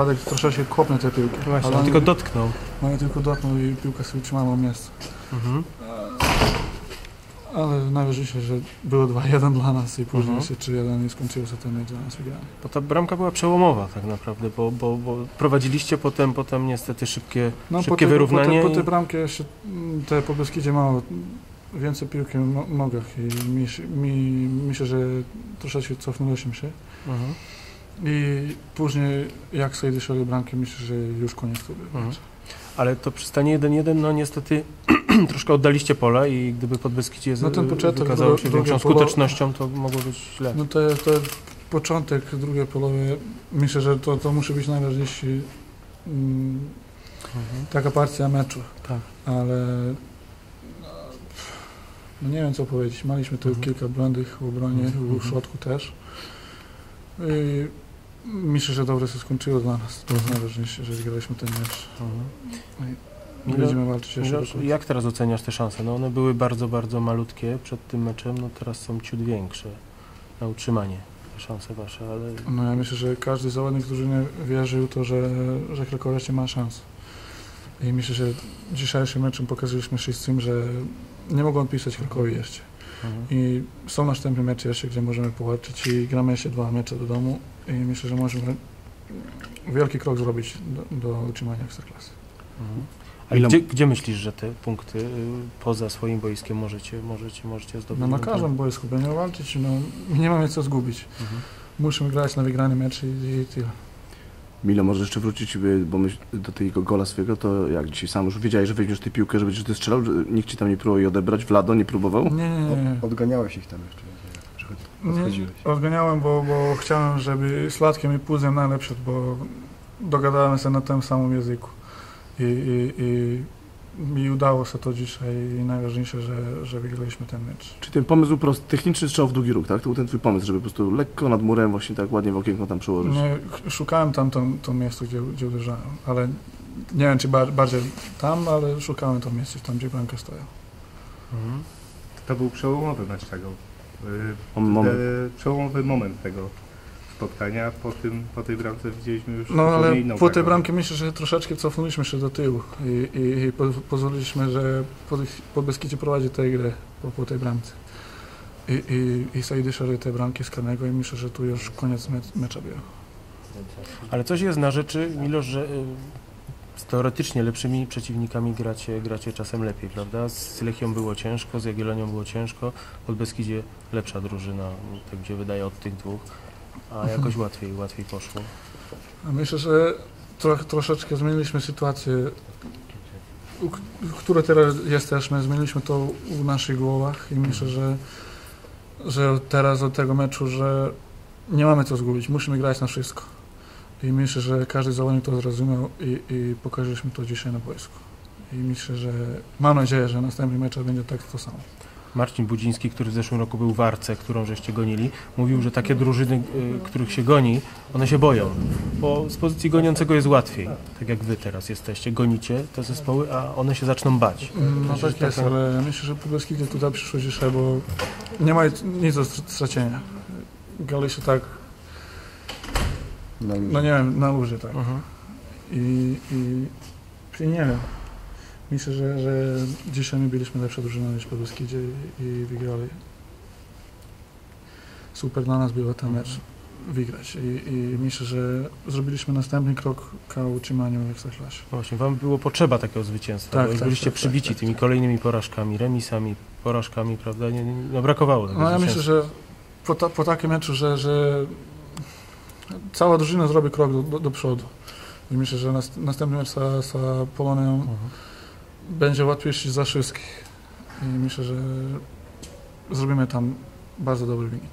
Radek troszeczkę kopnął tę piłkę. Właśnie, ale on tylko dotknął. no, tylko dotknął i piłka sobie utrzymała miejsce. Mhm. Ale najważniejsze, że było 2-1 dla nas i później Mhm. się 3-1 i skończyło się ten mecz dla nas wygrany. Bo ta bramka była przełomowa tak naprawdę, bo, bo, bo prowadziliście potem, potem niestety szybkie, No, szybkie po te, wyrównanie. Po te, po i- te bramki jeszcze mm, te po Beskidzie mało więcej piłki w no- nogach i się- myślę, że troszeczkę cofnęliśmy się. Mhm. I później jak sobie doszły bramki, myślę, że już koniec tego Mhm. meczu. Ale to przy stanie 1-1, no niestety troszkę oddaliście pole i gdyby Podbeskidzie No ten początek, wykazało się większą skutecznością, to mogło być źle. No to, to początek drugiej połowy, myślę, że to, to musi być najważniejszy mm, Mhm. taka partia meczu, Tak. ale no nie wiem co powiedzieć. Mieliśmy tu Mhm. kilka błędów w obronie, Mhm. w środku też. I myślę, że dobrze się skończyło dla nas. To jest Mhm. najważniejsze, że wygraliśmy ten mecz. Mhm. Będziemy walczyć jeszcze do końca. jak teraz oceniasz te szanse? No one były bardzo, bardzo malutkie przed tym meczem, no teraz są ciut większe na utrzymanie te szanse wasze, ale No ja myślę, że każdy zawodnik, który nie wierzył to, że, że Krakow jeszcze ma szansę. I myślę, że dzisiejszym meczem pokazaliśmy wszystkim, że nie mogą pisać Krakowi jeszcze. mhm. I są następne mecze jeszcze, gdzie możemy powalczyć i gramy jeszcze dwa mecze do domu i myślę, że możemy wielki krok zrobić do, do utrzymania Ekstraklasy. Mhm. A Ile- gdzie, gdzie myślisz, że te punkty y, poza swoim boiskiem możecie, możecie, możecie zdobyć? No na każdym boisku będziemy walczyć, no nie mamy co zgubić. Mhm. Musimy grać na wygrany mecz i, i tyle. Milo, może jeszcze wrócić, bo myśl, do tego gola swojego, to jak dzisiaj sam już wiedziałeś, że weźmiesz tę piłkę, że będziesz ty strzelał, że nikt ci tam nie próbował jej odebrać, w lado nie próbował? Nie, nie, nie. nie. Od, odganiałeś ich tam jeszcze. Nie, Podchodziłeś. odganiałem, bo, bo chciałem, żeby Sladkiem i Puzem najlepsze, bo dogadałem się na tym samym języku. I, i, i mi udało się to dzisiaj i najważniejsze, że, że wygraliśmy ten mecz. Czy ten pomysł był prosty, techniczny strzał w długi róg, tak? To był ten twój pomysł, żeby po prostu lekko nad murem właśnie tak ładnie w okienko tam przełożyć. Szukałem tam to, to miejsce, gdzie, gdzie uderzałem, ale nie wiem, czy bar, bardziej tam, ale szukałem to miejsce, tam gdzie bramka stoi. Mhm. To był przełomowy mecz tego. Y, moment. Przełomowy moment tego spotkania. Po, tym, po tej bramce widzieliśmy już No ale inną po tej bramce myślę, że troszeczkę cofnęliśmy się do tyłu i, i, i po, pozwoliliśmy, że po, po prowadzi tę grę po, po tej bramce. I, i, i dyszali te bramki z karnego i myślę, że tu już koniec mecz, mecza był. Ale coś jest na rzeczy, Milosz, że y, z teoretycznie lepszymi przeciwnikami gracie, gracie czasem lepiej, prawda? Z Lechią było ciężko, z Jagiellonią było ciężko, pod Beskidzie lepsza drużyna, tak gdzie wydaje od tych dwóch, a jakoś łatwiej, łatwiej poszło. A myślę, że tro, troszeczkę zmieniliśmy sytuację, u, k- w której teraz jesteśmy. Zmieniliśmy to w naszych głowach i myślę, że, że teraz od tego meczu, że nie mamy co zgubić, musimy grać na wszystko. I myślę, że każdy zawodnik to zrozumiał i, i pokazaliśmy to dzisiaj na boisku. I myślę, że mam nadzieję, że następny mecz będzie tak to samo. Marcin Budziński, który w zeszłym roku był w Arce, którą żeście gonili, mówił, że takie drużyny, y, których się goni, one się boją, bo z pozycji goniącego jest łatwiej, tak jak wy teraz jesteście, gonicie te zespoły, a one się zaczną bać. No Myślę, tak że jest, taka- ale myślę, że Podbeskidzie tutaj przyszło dzisiaj, bo nie ma nic do str- stracenia. Grali się tak, No, no nie wiem, na luzie tak. Mhm. I, i, i nie wiem. Myślę, że, że dzisiaj my byliśmy lepsza drużyna niż Podbeskidzie i, i wygrali. Super dla nas było ten mecz wygrać i, i myślę, że zrobiliśmy następny krok ku utrzymaniu w Ekstraklasie. Właśnie, wam było potrzeba takiego zwycięstwa, Tak, bo tak, byliście tak, przybici tak, tak, tymi tak. kolejnymi porażkami, remisami, porażkami, prawda? Nie, nie, no brakowało tego No ja myślę, że po, ta, po takim meczu, że, że cała drużyna zrobi krok do, do, do przodu. I myślę, że nas, następny mecz z, z Polonią mhm. będzie łatwiejszy za wszystkich. I myślę, że zrobimy tam bardzo dobry wynik.